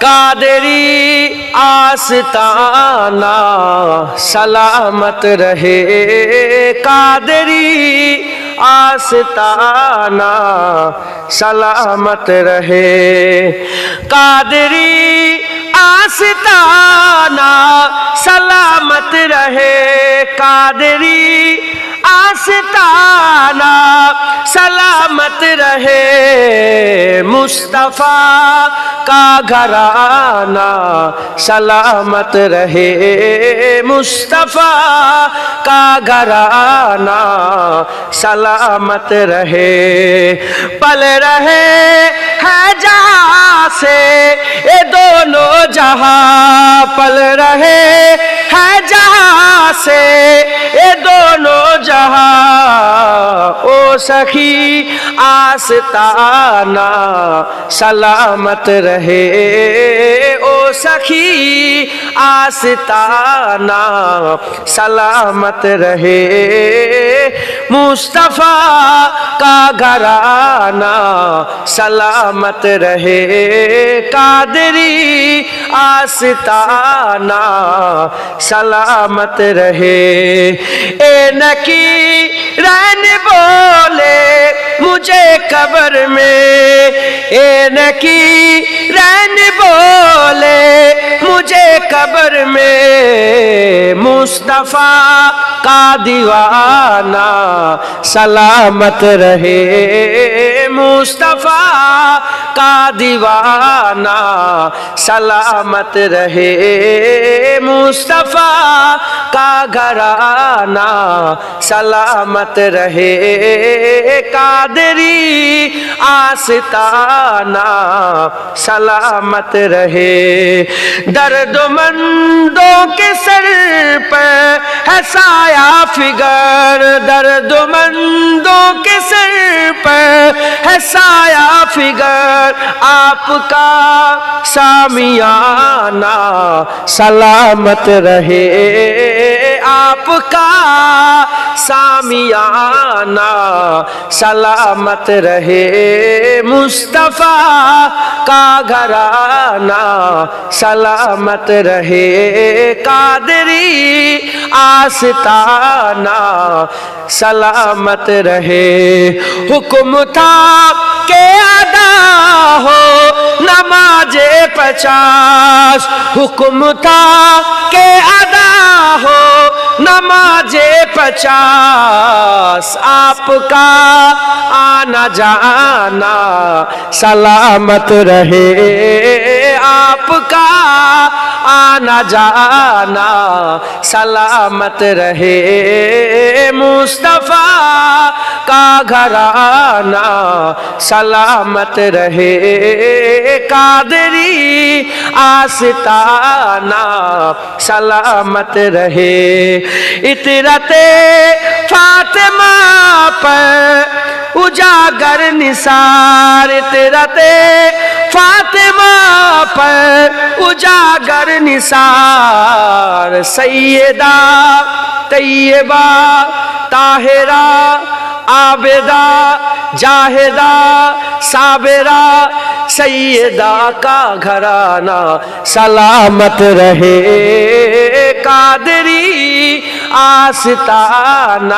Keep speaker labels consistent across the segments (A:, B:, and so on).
A: قادری آستانہ سلامت رہے۔ قادری آستانہ سلامت رہے۔ قادری آستانہ سلامت رہے۔ قادری آستانہ سلامت رہے مصطفیٰ کا گھرانہ، سلامت رہے مصطفیٰ کا گھرانہ، سلامت رہے۔ پل رہے ہے جہاں سے یہ دونوں جہاں، پل رہے ہے جہاں سے یہ دونوں جہاں۔ سخی آستانہ سلامت رہے۔ او سخی آستانہ سلامت رہے۔ مصطفیٰ کا گھرانہ سلامت رہے۔ قادری آستانہ سلامت رہے۔ اے نکی رین بولے مجھے قبر میں اے نکی رین بولے مجھے قبر میں مصطفیٰ کا دیوانہ سلامت رہے مصطفیٰ کا دیوانہ سلامت رہے۔ مصطفیٰ کا گھرانہ سلامت رہے۔ قادری آستانہ سلامت رہے۔ درد مندوں کے سر پر ہے سایہ فگر۔ درد مندوں کے سر پر ہے سایہ فگر۔ آپ کا سامیانہ سلامت رہے، آپ کا سامیانہ سلامت رہے، مصطفیٰ کا گھرانہ سلامت رہے، قادری آستانہ سلامت رہے، حکم تھا کہ ادا ہو، نماز پچاس حکم تھا کہ ادا ہو، نماز پچاس آپ کا آنا جانا سلامت رہے۔ آپ کا آنا جانا سلامت رہے۔ مصطفیٰ کا گھرانہ سلامت رہے۔ قادری آستانہ سلامت رہے۔ اطرت فاطمہ پر اجاگر نثار۔ اطرت فاطمہ پر اجاگر نثار۔ سیدہ طیبہ طاہرہ عابدہ، جاہدہ، صابرہ، سیدہ کا گھرانہ، سلامت رہے، قادری، آستانہ،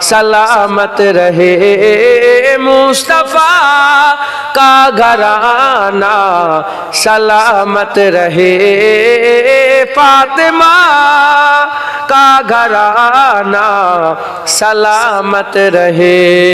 A: سلامت رہے، مصطفیٰ کا گھرانہ، سلامت رہے، فاطمہ کا گھرانہ سلامت رہے۔